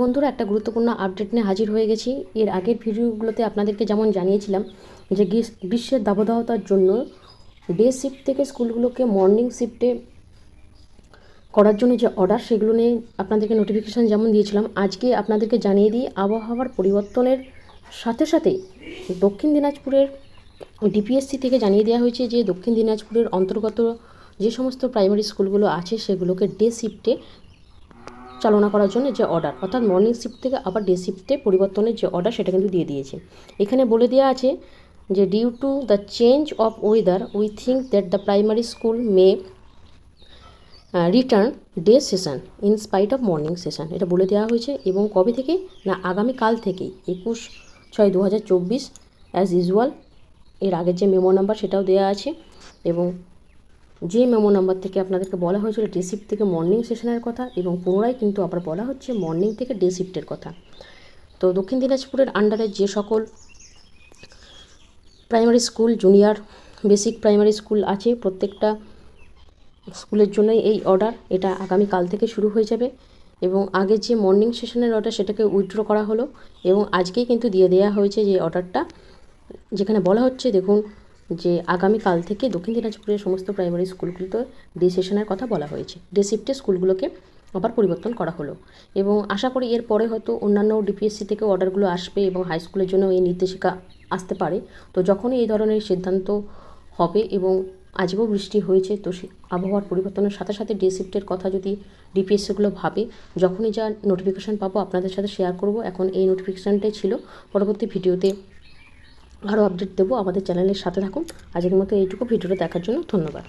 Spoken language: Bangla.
বন্ধুরা, একটা গুরুত্বপূর্ণ আপডেট নিয়ে হাজির হয়ে গেছি। এর আগের ভিডিওগুলোতে আপনাদেরকে যেমন জানিয়েছিলাম যে গ্রীষ্মের দাবদাহতার জন্য ডে শিফট থেকে স্কুলগুলোকে মর্নিং শিফটে করার জন্য যে অর্ডার সেগুলো নিয়ে আপনাদেরকে নোটিফিকেশান যেমন দিয়েছিলাম, আজকে আপনাদেরকে জানিয়ে দিই আবহাওয়ার পরিবর্তনের সাথে সাথে দক্ষিণ দিনাজপুরের ডিপিএসসি থেকে জানিয়ে দেওয়া হয়েছে যে দক্ষিণ দিনাজপুরের অন্তর্গত যে সমস্ত প্রাইমারি স্কুলগুলো আছে, সেগুলোকে ডে শিফটে চালনা করার জন্য যে অর্ডার অর্থাৎ মর্নিং শিফট থেকে আবার ডে শিফটে পরিবর্তনের যে অর্ডার সেটা কিন্তু দিয়ে দিয়েছে। এখানে বলে দেওয়া আছে যে due to the change of weather we think that the primary school may return day session in spite of morning session এটা বলে দেওয়া হয়েছে এবং কবে থেকে? না, আগামীকাল থেকেই। একুশ ছয় দু হাজার চব্বিশ অ্যাজ ইউজুয়াল এর আগের যে মেমো নাম্বার সেটাও দেওয়া আছে এবং যে মেমো নাম্বার থেকে আপনাদেরকে বলা হয়েছিল ডে শিফট থেকে মর্নিং সেশনের কথা এবং পুনরায় কিন্তু আবার বলা হচ্ছে মর্নিং থেকে ডে শিফটের কথা। তো দক্ষিণ দিনাজপুরের আন্ডারে যে সকল primary school junior basic primary school আছে, প্রত্যেকটা স্কুলের জন্যই এই অর্ডার এটা আগামী কাল থেকে শুরু হয়ে যাবে এবং আগে যে মর্নিং সেশনের অর্ডার সেটাকে উইথড্র করা হলো এবং আজকেই কিন্তু দিয়ে দেওয়া হয়েছে যে অর্ডারটা যেখানে বলা হচ্ছে, দেখুন যে আগামী কাল থেকে দক্ষিণ দিনাজপুরের সমস্ত প্রাইমারি স্কুলগুলোতে ডে সেশনের কথা বলা হয়েছে। ডে শিফটে স্কুলগুলোকে আবার পরিবর্তন করা হলো। এবং আশা করি এর পরে হয়তো অন্যান্য ডিপিএসসি থেকে অর্ডারগুলো আসবে এবং হাই স্কুলের জন্য এই নির্দেশিকা আসতে পারে। তো যখনই এই ধরনের সিদ্ধান্ত হবে এবং আজকেও বৃষ্টি হয়েছে, তো সে আবহাওয়ার পরিবর্তনের সাথে সাথে ডে শিফটের কথা যদি ডিপিএসসিগুলো ভাবে, যখনই যা নোটিফিকেশান পাবো আপনাদের সাথে শেয়ার করব। এখন এই নোটিফিকেশানটাই ছিল। পরবর্তী ভিডিওতে আরও আপডেট দেবো আমাদের চ্যানেলের সাথে থাকুন। আজকের মতো এইটুকু। ভিডিওটা দেখার জন্য ধন্যবাদ।